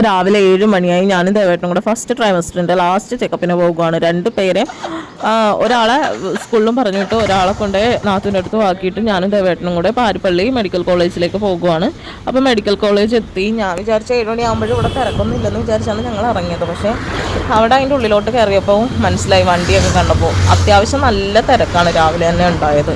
അപ്പോൾ രാവിലെ ഏഴ് മണിയായി. ഞാനും ദേവേട്ടനും കൂടെ ഫസ്റ്റ് ട്രൈമസ്റ്ററിന്റെ ലാസ്റ്റ് ചെക്കപ്പിന് പോകുകയാണ് രണ്ട് പേരെ ഒരാളെ സ്കൂളിലും പറഞ്ഞിട്ട് ഒരാളെ കൊണ്ട് നാത്തിന്റെ അടുത്ത് ആക്കിയിട്ട് ഞാനും ദേവേട്ടനും കൂടെ പാരിപ്പള്ളി മെഡിക്കൽ കോളേജിലേക്ക് പോകുകയാണ് അപ്പോൾ മെഡിക്കൽ കോളേജ് എത്തി. ഞാൻ വിചാരിച്ച ഏഴ് മണിയാകുമ്പോഴും ഇവിടെ തിരക്കൊന്നും ഇല്ലെന്ന് വിചാരിച്ചാണ് ഞങ്ങൾ ഇറങ്ങിയത്. പക്ഷേ അവിടെ അതിന്റെ ഉള്ളിലോട്ട് കയറിയപ്പോൾ മനസ്സിലായി വണ്ടിയൊക്കെ കണ്ടപ്പോൾ അത്യാവശ്യം നല്ല തിരക്കാണ് രാവിലെ തന്നെ ഉണ്ടായത്.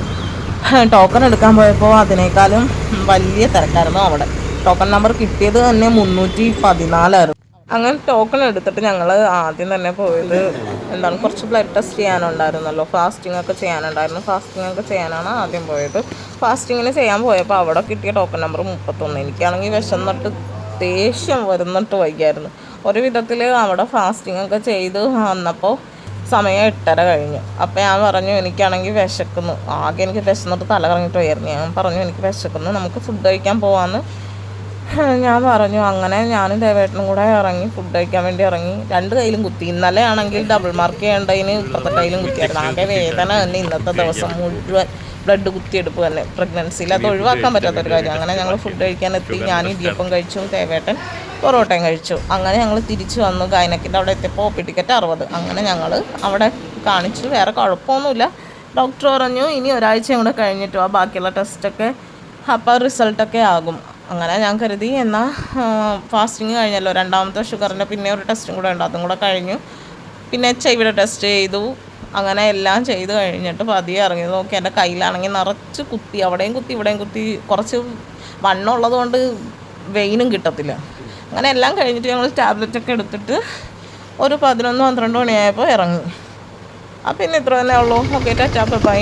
ടോക്കൺ എടുക്കാൻ പോയപ്പോൾ അതിനേക്കാളും വലിയ തിരക്കായിരുന്നു അവിടെ. ടോക്കൺ നമ്പർ കിട്ടിയത് തന്നെ മുന്നൂറ്റി പതിനാലായിരുന്നു അങ്ങനെ ടോക്കൺ എടുത്തിട്ട് ഞങ്ങൾ ആദ്യം തന്നെ പോയത് എന്താണ് കുറച്ച് ബ്ലഡ് ടെസ്റ്റ് ചെയ്യാനുണ്ടായിരുന്നല്ലോ. ഫാസ്റ്റിംഗ് ഒക്കെ ചെയ്യാനുണ്ടായിരുന്നു. ഫാസ്റ്റിംഗ് ഒക്കെ ചെയ്യാനാണ് ആദ്യം പോയത്. ഫാസ്റ്റിങ്ങിന് ചെയ്യാൻ പോയപ്പോൾ അവിടെ കിട്ടിയ ടോക്കൺ നമ്പർ മുപ്പത്തൊന്ന്. എനിക്കാണെങ്കിൽ വിശന്നിട്ട് ദേഷ്യം വരുന്നിട്ട് വൈകായിരുന്നു ഒരു വിധത്തിൽ അവിടെ ഫാസ്റ്റിംഗ് ഒക്കെ ചെയ്ത് വന്നപ്പോൾ സമയം എട്ടര കഴിഞ്ഞു. അപ്പോൾ ഞാൻ പറഞ്ഞു എനിക്കാണെങ്കിൽ വിശക്കുന്നു. ആകെ എനിക്ക് വിശന്നിട്ട് തല കറങ്ങിയിട്ട് വയ്യായിരുന്നു. ഞാൻ പറഞ്ഞു എനിക്ക് വിശക്കുന്നു. നമുക്ക് ഫുഡ് കഴിക്കാൻ പോവാമെന്ന് ഞാൻ പറഞ്ഞു അങ്ങനെ ഞാനും ദേവേട്ടനും കൂടെ ഇറങ്ങി ഫുഡ് കഴിക്കാൻ വേണ്ടി ഇറങ്ങി. രണ്ട് കയ്യിലും കുത്തി. ഇന്നലെ ആണെങ്കിൽ ഡബിൾ മാർക്ക് ചെയ്യേണ്ടതിന് ഇപ്പുറത്തെ കയ്യിലും കുത്തിയായിരുന്നു. ആകെ വേദന തന്നെ ഇന്നത്തെ ദിവസം മുഴുവൻ. ബ്ലഡ് കുത്തിയെടുപ്പ് തന്നെ പ്രഗ്നൻസിയിൽ അത് ഒഴിവാക്കാൻ പറ്റാത്ത ഒരു കാര്യം. അങ്ങനെ ഞങ്ങൾ ഫുഡ് കഴിക്കാൻ എത്തി. ഞാൻ ഇടിയപ്പം കഴിച്ചു ദേവേട്ടൻ പൊറോട്ടയും കഴിച്ചു. അങ്ങനെ ഞങ്ങൾ തിരിച്ചു വന്നു. ഗൈനക്കിന്റെ അവിടെ എത്തിയപ്പോൾ ഒ പി ടിക്കറ്റ് അറുപത്. അങ്ങനെ ഞങ്ങൾ അവിടെ കാണിച്ചു. വേറെ കുഴപ്പമൊന്നുമില്ല. ഡോക്ടർ പറഞ്ഞു ഇനി ഒരാഴ്ചയും കൂടെ കഴിഞ്ഞിട്ട് ആ ബാക്കിയുള്ള ടെസ്റ്റൊക്കെ അപ്പോൾ റിസൾട്ടൊക്കെ ആകും. അങ്ങനെ ഞാൻ കരുതി. എന്നാൽ ഫാസ്റ്റിങ് കഴിഞ്ഞല്ലോ. രണ്ടാമത്തെ ഷുഗറിന്റെ പിന്നെ ഒരു ടെസ്റ്റും കൂടെ ഉണ്ട്. അതും കൂടെ കഴിഞ്ഞു. പിന്നെ എച്ച് ഐ ടെസ്റ്റ് ചെയ്തു. അങ്ങനെ എല്ലാം ചെയ്ത് കഴിഞ്ഞിട്ട് പതിയെ ഇറങ്ങി. നോക്കി എന്റെ കയ്യിലാണെങ്കിൽ നിറച്ച് കുത്തി. അവിടെയും കുത്തി ഇവിടെയും കുത്തി. കുറച്ച് വണ്ണമുള്ളത് കൊണ്ട് വെയിനും കിട്ടത്തില്ല. അങ്ങനെ എല്ലാം കഴിഞ്ഞിട്ട് ഞങ്ങൾ ടാബ്ലറ്റൊക്കെ എടുത്തിട്ട് ഒരു പതിനൊന്ന് പന്ത്രണ്ട് മണിയായപ്പോൾ ഇറങ്ങി. അപ്പം ഇന്ന് ഇത്ര തന്നെ ഉള്ളൂ. Okay tata bye